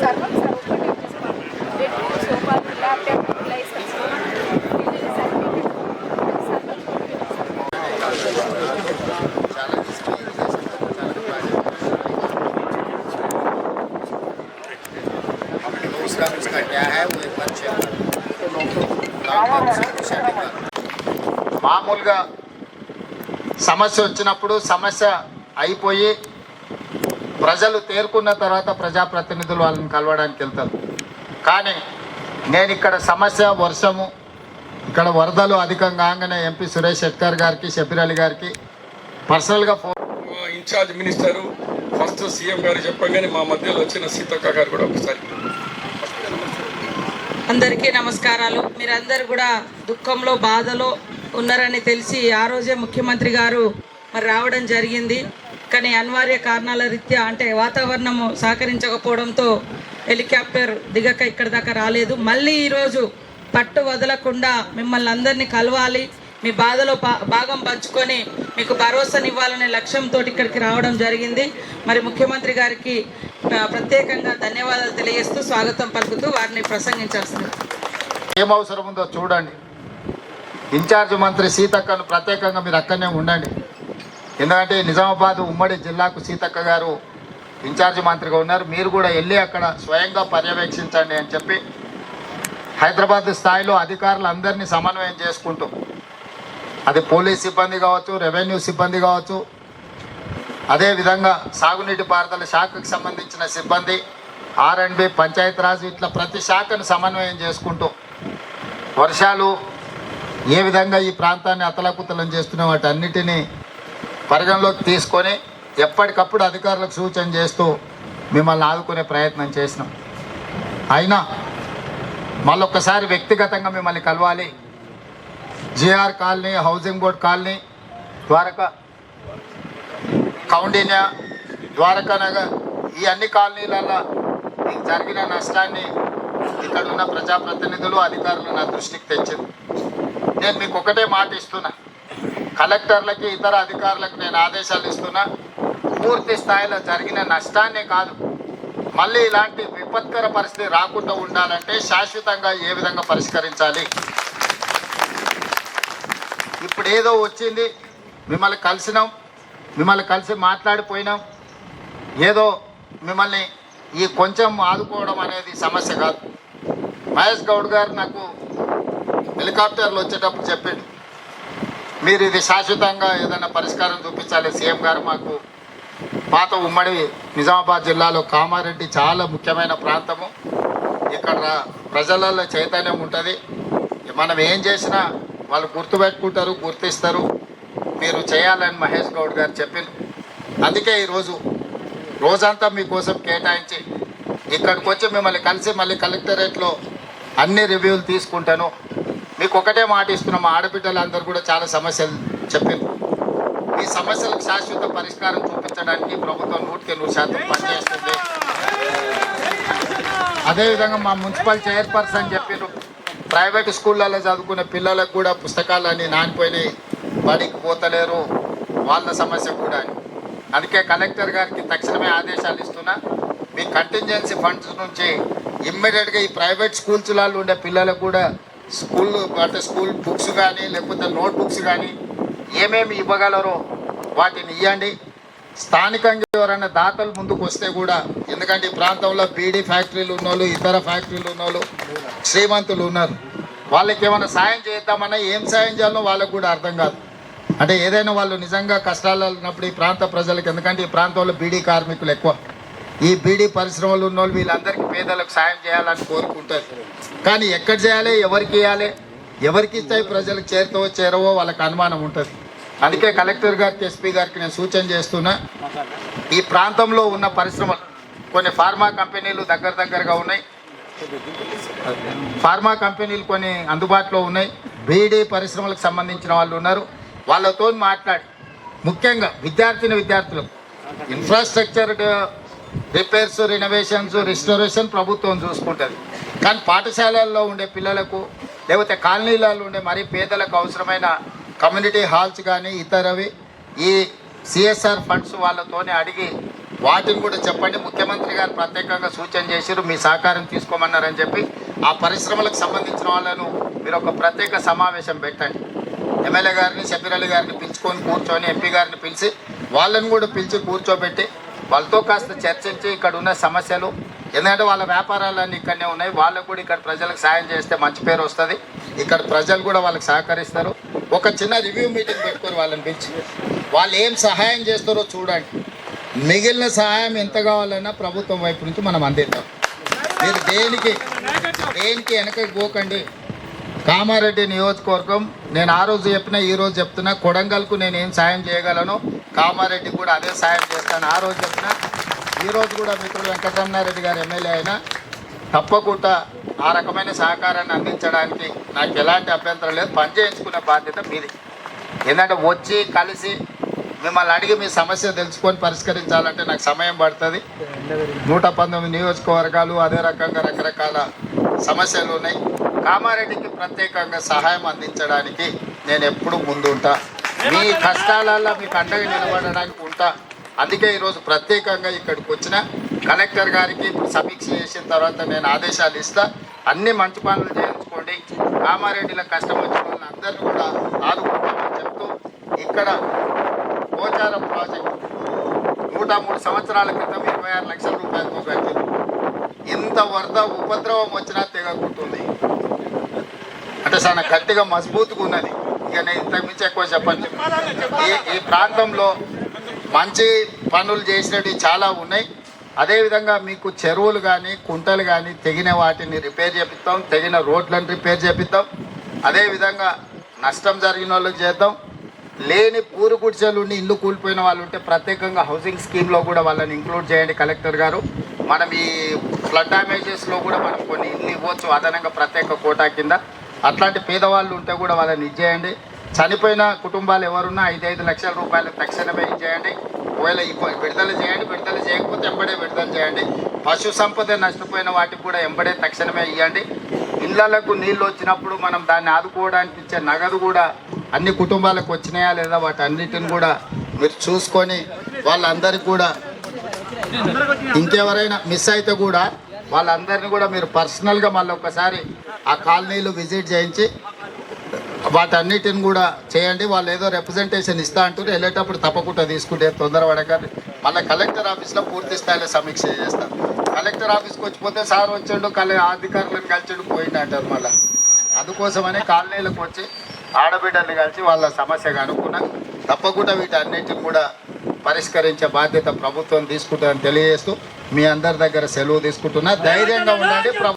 సర్వం సర్వోపరి సోపాలు laptop licence certificate उसका उसका क्या है वो एक बच्चे మామూలుగా సమస్య వచ్చినప్పుడు సమస్య అయిపోయి ప్రజలు తేరుకున్న తర్వాత ప్రజాప్రతినిధులు వాళ్ళని కలవడానికి వెళ్తారు. కానీ నేను ఇక్కడ సమస్య వర్షము ఇక్కడ వరదలు అధికంగా కాగానే ఎంపీ సురేష్ షెట్కర్ గారికి షబీర్ అలీ గారికి. పర్సనల్గా phone in charge minister first CM గారు చెప్పగానే మా మధ్యలో వచ్చిన సీతక్క గారు కూడా ఒకసారి అందరికీ నమస్కారాలు. మీరందరూ కూడా దుఃఖంలో బాధలో ఉన్నారని తెలిసి ఆ రోజే ముఖ్యమంత్రి గారు మరి రావడం జరిగింది. కానీ అనివార్య కారణాల రీత్యా అంటే వాతావరణము సహకరించకపోవడంతో హెలికాప్టర్ దిగక ఇక్కడ దాకా రాలేదు. మళ్ళీ ఈరోజు పట్టు వదలకుండా మిమ్మల్ని అందరినీ కలవాలి. మీ బాధలో భాగం పంచుకొని మీకు భరోసానివ్వాలనే లక్ష్యంతో ఇక్కడికి రావడం జరిగింది. మరి ముఖ్యమంత్రి గారికి ప్రత్యేకంగా ధన్యవాదాలు తెలియజేస్తూ స్వాగతం పలుకుతూ వారిని ప్రసంగించాల్సింది. ఏం అవసరం ఉందో చూడండి. ఇన్ఛార్జ్ మంత్రి సీతక్కను ప్రత్యేకంగా మీరు అక్కడనే ఉండండి. ఎందుకంటే నిజామాబాద్ ఉమ్మడి జిల్లాకు సీతక్క గారు ఇన్ఛార్జ్ మంత్రిగా ఉన్నారు. మీరు కూడా వెళ్ళి అక్కడ స్వయంగా పర్యవేక్షించండి అని చెప్పి హైదరాబాద్ స్థాయిలో అధికారులు అందరినీ సమన్వయం చేసుకుంటూ అది పోలీస్ సిబ్బంది కావచ్చు రెవెన్యూ సిబ్బంది కావచ్చు అదేవిధంగా సాగునీటి పారుదల శాఖకు సంబంధించిన సిబ్బంది ఆర్ అండ్ బి పంచాయతీరాజ్ ఇట్లా ప్రతి శాఖను సమన్వయం చేసుకుంటూ వర్షాలు ఏ విధంగా ఈ ప్రాంతాన్ని అతలకుతలం చేస్తున్న వాటి అన్నిటినీ పరిగణలోకి తీసుకొని ఎప్పటికప్పుడు అధికారులకు సూచన చేస్తూ మిమ్మల్ని ఆదుకునే ప్రయత్నం చేసినాం. అయినా మళ్ళొక్కసారి వ్యక్తిగతంగా మిమ్మల్ని కలవాలి. G R colony housing board colony Dwaraka Kaundinya Dwaraka Nagar ఈ అన్ని కాలనీలలో మీకు జరిగిన నష్టాన్ని ఇక్కడ ఉన్న ప్రజాప్రతినిధులు అధికారులు నా దృష్టికి తెచ్చింది నేను మీకు ఒకటే మాట ఇస్తున్నా. కలెక్టర్లకి ఇతర అధికారులకు నేను ఆదేశాలు ఇస్తున్నా పూర్తి స్థాయిలో జరిగిన నష్టాన్నే కాదు మళ్ళీ ఇలాంటి విపత్కర పరిస్థితి రాకుండా ఉండాలంటే శాశ్వతంగా ఏ విధంగా పరిష్కరించాలి? ఇప్పుడు ఏదో వచ్చింది మిమ్మల్ని కలిసినాం మిమ్మల్ని కలిసి మాట్లాడిపోయినాం ఏదో మిమ్మల్ని ఈ కొంచెం ఆదుకోవడం అనేది సమస్య కాదు. మహేష్ గౌడ్ గారు నాకు హెలికాప్టర్లు వచ్చేటప్పుడు చెప్పిండు మీరు ఇది శాశ్వతంగా ఏదైనా పరిష్కారం చూపించాలి. సీఎం గారు మాకు పాత ఉమ్మడి నిజామాబాద్ జిల్లాలో కామారెడ్డి చాలా ముఖ్యమైన ప్రాంతము. ఇక్కడ ప్రజలలో చైతన్యం ఉంటుంది. మనం ఏం చేసినా వాళ్ళు గుర్తుపెట్టుకుంటారు గుర్తిస్తారు. మీరు చేయాలని మహేష్ గౌడ్ గారు చెప్పింది అందుకే ఈరోజు రోజంతా మీకోసం కేటాయించి ఇక్కడికి వచ్చి మిమ్మల్ని కలిసి మళ్ళీ కలెక్టరేట్లో అన్ని రివ్యూలు తీసుకుంటాను. మీకు ఒకటే మాట ఇస్తున్నాం మా ఆడబిడ్డలందరూ కూడా చాలా సమస్యలు చెప్పింది ఈ సమస్యలకు శాశ్వత పరిష్కారం చూపించడానికి ప్రభుత్వం నూటికి నూరు శాతం పనిచేస్తుంది. అదేవిధంగా మా మున్సిపల్ చైర్పర్సన్ చెప్పారు ప్రైవేట్ స్కూళ్ళలో చదువుకునే పిల్లలకు కూడా పుస్తకాలన్నీ నానిపోయినాయి బడికి పోతలేరు వాళ్ళ సమస్య కూడా అని. అందుకే కలెక్టర్ గారికి తక్షణమే ఆదేశాలు ఇస్తున్నా మీ కంటింజెన్సీ ఫండ్స్ నుంచి ఇమ్మీడియట్గా ఈ ప్రైవేట్ స్కూల్స్లలో ఉండే పిల్లలకు కూడా స్కూల్ అంటే స్కూల్ బుక్స్ కానీ లేకపోతే నోట్ బుక్స్ కానీ ఏమేమి ఇవ్వగలరో వాటిని ఇవ్వండి స్థానికంగా ఎవరైనా దాతలు ముందుకు వస్తే కూడా ఎందుకంటే ఈ ప్రాంతంలో బీడీ ఫ్యాక్టరీలు ఉన్నోళ్ళు ఇతర ఫ్యాక్టరీలు ఉన్నోళ్ళు శ్రీమంతులు ఉన్నారు. వాళ్ళకి ఏమైనా సాయం చేద్దామన్నా ఏం సాయం చేయాలో వాళ్ళకు కూడా అర్థం కాదు. అంటే ఏదైనా వాళ్ళు నిజంగా కష్టాలు ఉన్నప్పుడు ఈ ప్రాంత ప్రజలకు ఎందుకంటే ఈ ప్రాంతంలో బీడీ కార్మికులు ఎక్కువ. ఈ బీడీ పరిశ్రమలు ఉన్న వాళ్ళు వీళ్ళందరికీ పేదలకు సాయం చేయాలని కోరుకుంటారు. కానీ ఎక్కడ చేయాలి ఎవరికి ఇవ్వాలి ఎవరికి ఇస్తే ప్రజలకు చేరుతావో చేరవో వాళ్ళకి అనుమానం ఉంటుంది. అందుకే కలెక్టర్ గారికి ఎస్పీ గారికి నేను సూచన చేస్తున్నా ఈ ప్రాంతంలో ఉన్న పరిశ్రమలు కొన్ని ఫార్మా కంపెనీలు దగ్గర దగ్గరగా ఉన్నాయి. ఫార్మా కంపెనీలు కొన్ని అందుబాటులో ఉన్నాయి. బీడీ పరిశ్రమలకు సంబంధించిన వాళ్ళు ఉన్నారు. వాళ్ళతో మాట్లాడి ముఖ్యంగా విద్యార్థిని విద్యార్థులు ఇన్ఫ్రాస్ట్రక్చర్ రిపేర్స్ రినోవేషన్స్ రిస్టోరేషన్ ప్రభుత్వం చూసుకుంటుంది. కానీ పాఠశాలల్లో ఉండే పిల్లలకు లేకపోతే కాలనీలలో ఉండే మరీ పేదలకు అవసరమైన కమ్యూనిటీ హాల్స్ కానీ ఇతరవి ఈ సిఎస్ఆర్ ఫండ్స్ వాళ్ళతోనే అడిగి వాటిని కూడా చెప్పండి. ముఖ్యమంత్రి గారు ప్రత్యేకంగా సూచన చేశారు మీ సహకారం తీసుకోమన్నారని చెప్పి ఆ పరిశ్రమలకు సంబంధించిన వాళ్ళను మీరు ఒక ప్రత్యేక సమావేశం పెట్టండి. ఎమ్మెల్యే గారిని షబీర్ గారిని పిలుచుకొని కూర్చొని ఎంపీ గారిని పిలిచి వాళ్ళని కూడా పిలిచి కూర్చోబెట్టి వాళ్ళతో కాస్త చర్చించి ఇక్కడ ఉన్న సమస్యలు ఎందుకంటే వాళ్ళ వ్యాపారాలన్నీ ఇక్కడనే ఉన్నాయి. వాళ్ళకు కూడా ఇక్కడ ప్రజలకు సాయం చేస్తే మంచి పేరు వస్తుంది. ఇక్కడ ప్రజలు కూడా వాళ్ళకి సహకరిస్తారు. ఒక చిన్న రివ్యూ మీటింగ్ పెట్టుకొని వాళ్ళని పిలిచి వాళ్ళు ఏం సహాయం చేస్తారో చూడండి. మిగిలిన సహాయం ఎంత కావాలన్నా ప్రభుత్వం వైపు నుంచి మనం అందిద్దాం. మీరు దేనికి దేనికి వెనకకి పోకండి. కామారెడ్డి నియోజకవర్గం నేను ఆ రోజు చెప్పిన ఈ రోజు చెప్తున్నా కొడంగల్కు నేను ఏం సాయం చేయగలను? కామారెడ్డి కూడా అదే సాయం చేస్తాను. ఆ రోజు చెప్పిన ఈరోజు కూడా మిత్రులు వెంకటరమణారెడ్డి గారు ఎమ్మెల్యే అయినా తప్పకుండా ఆ రకమైన సహకారాన్ని అందించడానికి నాకు ఎలాంటి అభ్యంతరం లేదు. పని చేయించుకునే బాధ్యత మీది. ఏంటంటే వచ్చి కలిసి మిమ్మల్ని అడిగి మీ సమస్య తెలుసుకొని పరిష్కరించాలంటే నాకు సమయం పడుతుంది. నూట పంతొమ్మిది నియోజకవర్గాలు అదే రకంగా రకరకాల సమస్యలు ఉన్నాయి. కామారెడ్డికి ప్రత్యేకంగా సహాయం అందించడానికి నేను ఎప్పుడూ ముందుంటా. మీ కష్టాలలో మీకు అండగా నిలబడడానికి ఉంటా. అందుకే ఈరోజు ప్రత్యేకంగా ఇక్కడికి వచ్చిన కలెక్టర్ గారికి సమీక్ష చేసిన తర్వాత నేను ఆదేశాలు ఇస్తా. అన్ని మంచి పనులు చేయించుకోండి. కామారెడ్డిలో కష్టం వచ్చిన వాళ్ళని అందరినీ కూడా ఆదుకుంటామని చెప్తూ ఇక్కడ గోచారం ప్రాజెక్ట్ నూట మూడు సంవత్సరాల క్రితం ఇరవై ఆరు లక్షల రూపాయలకు కట్టారు ఇంత వరద ఉపద్రవం వచ్చినా తెగకుంటుంది అంటే చాలా గట్టిగా మజబూతుగా ఉన్నది. ఇక నేను ఇంతకు మించి ఎక్కువ చెప్పండి ఈ ఈ ప్రాంతంలో మంచి పనులు చేసినవి చాలా ఉన్నాయి. అదేవిధంగా మీకు చెరువులు కానీ కుంటలు కానీ తెగిన వాటిని రిపేర్ చేపిస్తాం. తెగిన రోడ్లను రిపేర్ చేపిస్తాం. అదేవిధంగా నష్టం జరిగిన వాళ్ళకి చేద్దాం. లేని పూరు గుడిసెలు ఉండి ఇల్లు కూలిపోయిన వాళ్ళు ఉంటే ప్రత్యేకంగా హౌసింగ్ స్కీమ్లో కూడా వాళ్ళని ఇంక్లూడ్ చేయండి కలెక్టర్ గారు. మనం ఈ ఫ్లడ్ డ్యామేజెస్లో కూడా మనం కొన్ని ఇల్లు ఇవ్వచ్చు. అదనంగా ప్రత్యేక కోటా కింద. అట్లాంటి పేదవాళ్ళు ఉంటే కూడా వాళ్ళని ఇచ్చేయండి. చనిపోయిన కుటుంబాలు ఎవరున్నా ఐదు ఐదు లక్షల రూపాయలు తక్షణమే ఇచ్చేయండి. ఒకవేళ విడుదల చేయండి విడుదల చేయకపోతే ఎంబడే విడుదల చేయండి. పశు సంపద నష్టపోయిన వాటికి కూడా ఎంబడే తక్షణమే ఇవ్వండి ఇళ్ళకు నీళ్ళు వచ్చినప్పుడు మనం దాన్ని ఆదుకోవడానికి ఇచ్చే నగదు కూడా అన్ని కుటుంబాలకు వచ్చినాయా లేదా వాటి అన్నిటిని కూడా మీరు చూసుకొని వాళ్ళందరికీ కూడా ఇంకెవరైనా మిస్ అయితే కూడా వాళ్ళందరినీ కూడా మీరు పర్సనల్గా మళ్ళీ ఒకసారి ఆ కాలనీలు విజిట్ చేయించి వాటన్నిటిని కూడా చేయండి. వాళ్ళు ఏదో రిప్రజెంటేషన్ ఇస్తా అంటారు వెళ్ళేటప్పుడు తప్పకుండా తీసుకుంటే తొందరపడకండి మళ్ళీ కలెక్టర్ ఆఫీస్లో పూర్తి స్థాయిలో సమీక్ష చేస్తాం. కలెక్టర్ ఆఫీస్కి వచ్చిపోతే సార్ వచ్చాడు కలె అధికారులను కలిసిండు పోయిండు అంటారు మళ్ళీ. అందుకోసమనే కాలనీలకు వచ్చి ఆడబిడ్డల్ని కలిసి వాళ్ళ సమస్య కనుక్కున్నా తప్పకుండా వీటన్నిటిని కూడా పరిష్కరించే బాధ్యత ప్రభుత్వం తీసుకుంటుందని తెలియజేస్తూ మీ అందరి దగ్గర సెలవు తీసుకుంటున్నా. ధైర్యంగా ఉండండి.